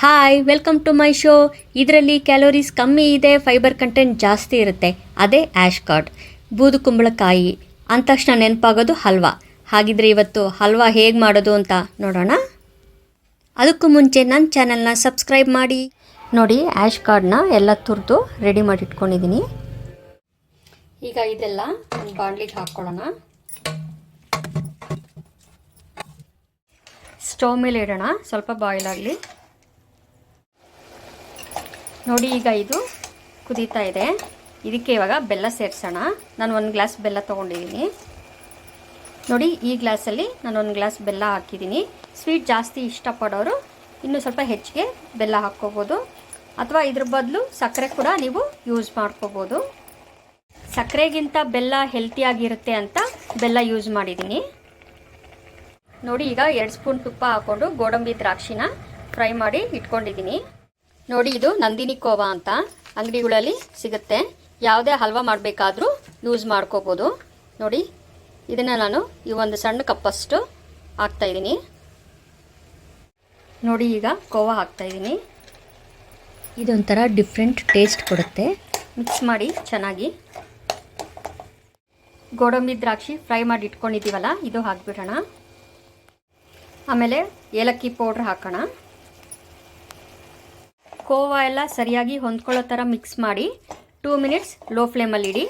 Hi welcome to my show ಇದರಲ್ಲಿ calories ಕಮ್ಮಿ ಇದೆ ಫೈಬರ್ ಕಂಟೆಂಟ್ ಜಾಸ್ತಿ ಇರುತ್ತೆ. ಅದೇ ಆ್ಯಶ್ ಕಾರ್ಡ್ ಬೂದು ಕುಂಬಳಕಾಯಿ. ಅಂದ ತಕ್ಷಣ ನೆನಪಾಗೋದು ಹಲ್ವಾ. ಹಾಗಿದ್ರೆ ಇವತ್ತು ಹಲ್ವಾ ಹೇಗೆ ಮಾಡೋದು ಅಂತ ನೋಡೋಣ. ಅದಕ್ಕೂ ಮುಂಚೆ ನನ್ನ ಚಾನಲ್ನ ಸಬ್ಸ್ಕ್ರೈಬ್ ಮಾಡಿ. ನೋಡಿ ಆ್ಯಶ್ ಕಾರ್ಡ್ನ ಎಲ್ಲ ತುರಿದು ರೆಡಿ ಮಾಡಿ ಇಟ್ಕೊಂಡಿದ್ದೀನಿ ಈಗ ಇದೆಲ್ಲ ಒಂದು ಬಾಂಡ್ಲಿಗೆ ಹಾಕ್ಕೊಳ್ಳೋಣ. ಸ್ಟವ್ ಮೇಲೆ ಇಡೋಣ. ಸ್ವಲ್ಪ ಬಾಯ್ಲ್ ಆಗಲಿ. ನೋಡಿ ಈಗ ಇದು ಕುದೀತಾ ಇದೆ. ಇದಕ್ಕೆ ಇವಾಗ ಬೆಲ್ಲ ಸೇರಿಸೋಣ. ನಾನು ಒಂದು ಗ್ಲಾಸ್ ಬೆಲ್ಲ ತೊಗೊಂಡಿದ್ದೀನಿ. ನೋಡಿ, ಈ ಗ್ಲಾಸಲ್ಲಿ ನಾನು ಒಂದು ಗ್ಲಾಸ್ ಬೆಲ್ಲ ಹಾಕಿದ್ದೀನಿ. ಸ್ವೀಟ್ ಜಾಸ್ತಿ ಇಷ್ಟಪಡೋರು ಇನ್ನೂ ಸ್ವಲ್ಪ ಹೆಚ್ಚಿಗೆ ಬೆಲ್ಲ ಹಾಕ್ಕೋಬೋದು. ಅಥವಾ ಇದ್ರ ಬದಲು ಸಕ್ಕರೆ ಕೂಡ ನೀವು ಯೂಸ್ ಮಾಡ್ಕೋಬೋದು. ಸಕ್ಕರೆಗಿಂತ ಬೆಲ್ಲ ಹೆಲ್ತಿಯಾಗಿರುತ್ತೆ ಅಂತ ಬೆಲ್ಲ ಯೂಸ್ ಮಾಡಿದ್ದೀನಿ. ನೋಡಿ, ಈಗ ಎರಡು ಸ್ಪೂನ್ ತುಪ್ಪ ಹಾಕ್ಕೊಂಡು ಗೋಡಂಬಿ ದ್ರಾಕ್ಷಿನ ಫ್ರೈ ಮಾಡಿ ಇಟ್ಕೊಂಡಿದ್ದೀನಿ. ನೋಡಿ ಇದು ನಂದಿನಿ ಕೋವಾ ಅಂತ ಅಂಗಡಿಗಳಲ್ಲಿ ಸಿಗುತ್ತೆ. ಯಾವುದೇ ಹಲ್ವಾ ಮಾಡಬೇಕಾದ್ರೂ ಯೂಸ್ ಮಾಡ್ಕೋಬೋದು. ನೋಡಿ ಇದನ್ನು ನಾನು ಈ ಒಂದು ಸಣ್ಣ ಕಪ್ಪಷ್ಟು ಹಾಕ್ತಾಯಿದ್ದೀನಿ ನೋಡಿ ಈಗ ಕೋವಾ ಹಾಕ್ತಾಯಿದ್ದೀನಿ ಇದೊಂಥರ ಡಿಫ್ರೆಂಟ್ ಟೇಸ್ಟ್ ಕೊಡುತ್ತೆ. ಮಿಕ್ಸ್ ಮಾಡಿ ಚೆನ್ನಾಗಿ. ಗೋಡಂಬಿ ದ್ರಾಕ್ಷಿ ಫ್ರೈ ಮಾಡಿ ಇಟ್ಕೊಂಡಿದ್ದೀವಲ್ಲ ಇದು ಹಾಕ್ಬಿಡೋಣ. ಆಮೇಲೆ ಏಲಕ್ಕಿ ಪೌಡ್ರ್ ಹಾಕೋಣ. ಕೋವಾ ಎಲ್ಲ ಸರಿಯಾಗಿ ಹೊಂದ್ಕೊಳ್ಳೋ ಥರ ಮಿಕ್ಸ್ ಮಾಡಿ ಟೂ ಮಿನಿಟ್ಸ್ ಲೋ ಫ್ಲೇಮಲ್ಲಿ ಇಡಿ.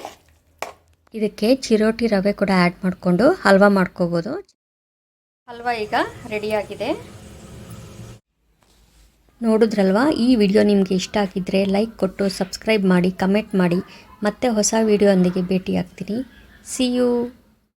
ಇದಕ್ಕೆ ಚಿರೋಟಿ ರವೆ ಕೂಡ ಆ್ಯಡ್ ಮಾಡಿಕೊಂಡು ಹಲ್ವಾ ಮಾಡ್ಕೋಬೋದು. ಹಲ್ವಾ ಈಗ ರೆಡಿಯಾಗಿದೆ ನೋಡಿದ್ರಲ್ವಾ? ಈ ವಿಡಿಯೋ ನಿಮಗೆ ಇಷ್ಟ ಆಗಿದ್ದರೆ ಲೈಕ್ ಕೊಟ್ಟು ಸಬ್ಸ್ಕ್ರೈಬ್ ಮಾಡಿ ಕಮೆಂಟ್ ಮಾಡಿ. ಮತ್ತೆ ಹೊಸ ವಿಡಿಯೋ ಒಂದಿಗೆ ಭೇಟಿ ಆಗ್ತೀನಿ ಸಿ ಯು